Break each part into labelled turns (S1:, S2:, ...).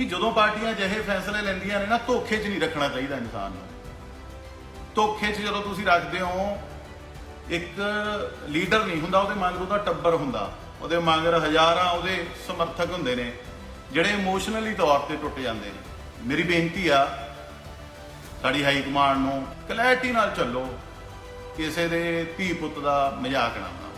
S1: ਕਿ ਜਦੋਂ ਪਾਰਟੀਆਂ ਅਜਿਹੇ ਫੈਸਲੇ ਲੈਂਦੀਆਂ ਨੇ ਨਾ, ਧੋਖੇ 'ਚ ਨਹੀਂ ਰੱਖਣਾ ਚਾਹੀਦਾ ਇਨਸਾਨ ਨੂੰ। ਧੋਖੇ 'ਚ ਜਦੋਂ ਤੁਸੀਂ ਰੱਖਦੇ ਹੋ, ਇੱਕ ਲੀਡਰ ਨਹੀਂ ਹੁੰਦਾ, ਉਹਦੇ ਮਗਰ ਉਹਦਾ ਟੱਬਰ ਹੁੰਦਾ। ਉਹਦੇ ਮਗਰ ਹਜ਼ਾਰਾਂ ਉਹਦੇ ਸਮਰਥਕ ਹੁੰਦੇ ਨੇ, ਜਿਹੜੇ ਇਮੋਸ਼ਨਲੀ ਤੌਰ ਤੇ ਟੁੱਟ ਜਾਂਦੇ ਨੇ। ਮੇਰੀ ਬੇਨਤੀ ਆ, ਸਾਡੀ ਹਾਈ ਕਮਾਂਡ ਨੂੰ ਕਲੈਰਿਟੀ ਨਾਲ ਚੱਲੋ, ਕਿਸੇ ਦੇ ਧੀ ਪੁੱਤ ਦਾ ਮਜ਼ਾਕ ਨਾ ਬਣਾਓ।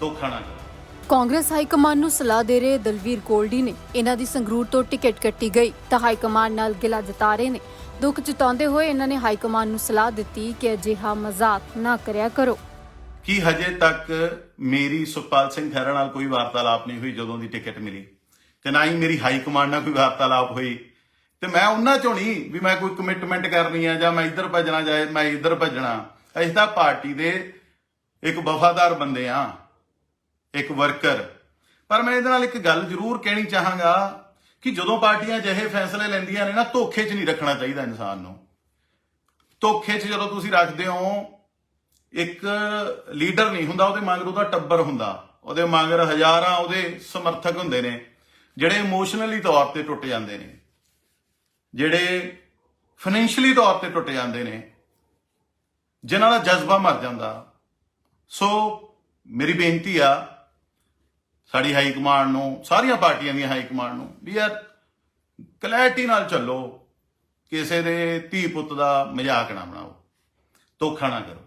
S1: ਧੋਖਾ ਨਾ ਕਰੋ।
S2: ਕਾਂਗਰਸ ਹਾਈ ਕਮਾਂਡ ਨੂੰ ਸਲਾਹ ਦੇ ਰਹੇ ਦਲਵੀਰ ਗੋਲਡੀ ਨੇ ਇਹਨਾਂ ਦੀ ਸੰਗਰੂਰ ਤੋਂ ਟਿਕਟ ਕੱਟੀ ਗਈ। ਤਾਂ ਹਾਈ ਕਮਾਂਡ ਨਾਲ ਗਿਲਾ ਜਤਾ ਰਹੇ ਨੇ। ਦੁੱਖ ਜਤਾਉਂਦੇ ਹੋਏ ਇਹਨਾਂ ਨੇ ਹਾਈ ਕਮਾਂਡ ਨੂੰ ਸਲਾਹ ਦਿੱਤੀ ਕਿ ਅਜਿਹਾ ਮਜ਼ਾਕ ਨਾ ਕਰਿਆ ਕਰੋ।
S1: ਕਿ ਹਜੇ ਤੱਕ ਮੇਰੀ ਸੁਖਪਾਲ ਸਿੰਘ ਖਹਿਰਾ ਨਾਲ ਕੋਈ ਵਾਰਤਾਲਾਪ ਨਹੀਂ ਹੋਈ ਜਦੋਂ ਦੀ ਟਿਕਟ ਮਿਲੀ? ਤੇ ਨਾ ਹੀ ਮੇਰੀ ਹਾਈ ਕਮਾਂਡ ਨਾਲ ਕੋਈ ਵਾਰਤਾਲਾਪ ਹੋਈ। ਤੇ ਮੈਂ ਉਹਨਾਂ ਚੋਂ ਨਹੀਂ ਵੀ ਮੈਂ ਕੋਈ ਕਮਿਟਮੈਂਟ ਕਰਨੀ ਆ ਜਾਂ ਮੈਂ ਇੱਧਰ ਭੱਜਣਾ ਜਾਏ ਮੈਂ ਇੱਧਰ ਭੱਜਣਾ। ਅਸੀਂ ਤਾਂ ਪਾਰਟੀ ਦੇ ਇੱਕ ਵਫਾਦਾਰ ਬੰਦੇ ਆ। ਇੱਕ ਵਰਕਰ। ਪਰ ਮੈਂ ਇਹਦੇ ਨਾਲ ਇੱਕ ਗੱਲ ਜ਼ਰੂਰ ਕਹਿਣੀ ਚਾਹਾਂਗਾ ਕਿ ਜਦੋਂ ਪਾਰਟੀਆਂ ਅਜਿਹੇ ਫੈਸਲੇ ਲੈਂਦੀਆਂ ਨੇ ਨਾ, ਧੋਖੇ 'ਚ ਨਹੀਂ ਰੱਖਣਾ ਚਾਹੀਦਾ ਇਨਸਾਨ ਨੂੰ। ਧੋਖੇ 'ਚ ਜਦੋਂ ਤੁਸੀਂ ਰੱਖਦੇ ਹੋ, ਇੱਕ ਲੀਡਰ ਨਹੀਂ ਹੁੰਦਾ, ਉਹਦੇ ਮਗਰ ਉਹਦਾ ਟੱਬਰ ਹੁੰਦਾ। ਉਹਦੇ ਮਗਰ ਹਜ਼ਾਰਾਂ ਉਹਦੇ ਸਮਰਥਕ ਹੁੰਦੇ ਨੇ, ਜਿਹੜੇ ਇਮੋਸ਼ਨਲੀ ਤੌਰ ਤੇ ਟੁੱਟ ਜਾਂਦੇ ਨੇ। ਜਿਹੜੇ ਫਾਈਨੈਂਸ਼ੀਅਲੀ ਤੌਰ ਤੇ ਟੁੱਟ ਜਾਂਦੇ ਨੇ, ਜਿਨ੍ਹਾਂ ਦਾ ਜਜ਼ਬਾ ਮਰ ਜਾਂਦਾ। ਸੋ ਮੇਰੀ ਬੇਨਤੀ ਆ ਸਾਡੀ ਹਾਈ ਕਮਾਂਡ ਨੂੰ, ਸਾਰੀਆਂ ਪਾਰਟੀਆਂ ਦੀਆਂ ਹਾਈ ਕਮਾਂਡ ਨੂੰ, ਵੀ ਯਾਰ ਕਲੈਰਿਟੀ ਨਾਲ ਚੱਲੋ, ਕਿਸੇ ਦੇ ਧੀ ਪੁੱਤ ਦਾ ਮਜ਼ਾਕ ਨਾ ਬਣਾਓ, ਧੋਖਾ ਨਾ ਕਰੋ।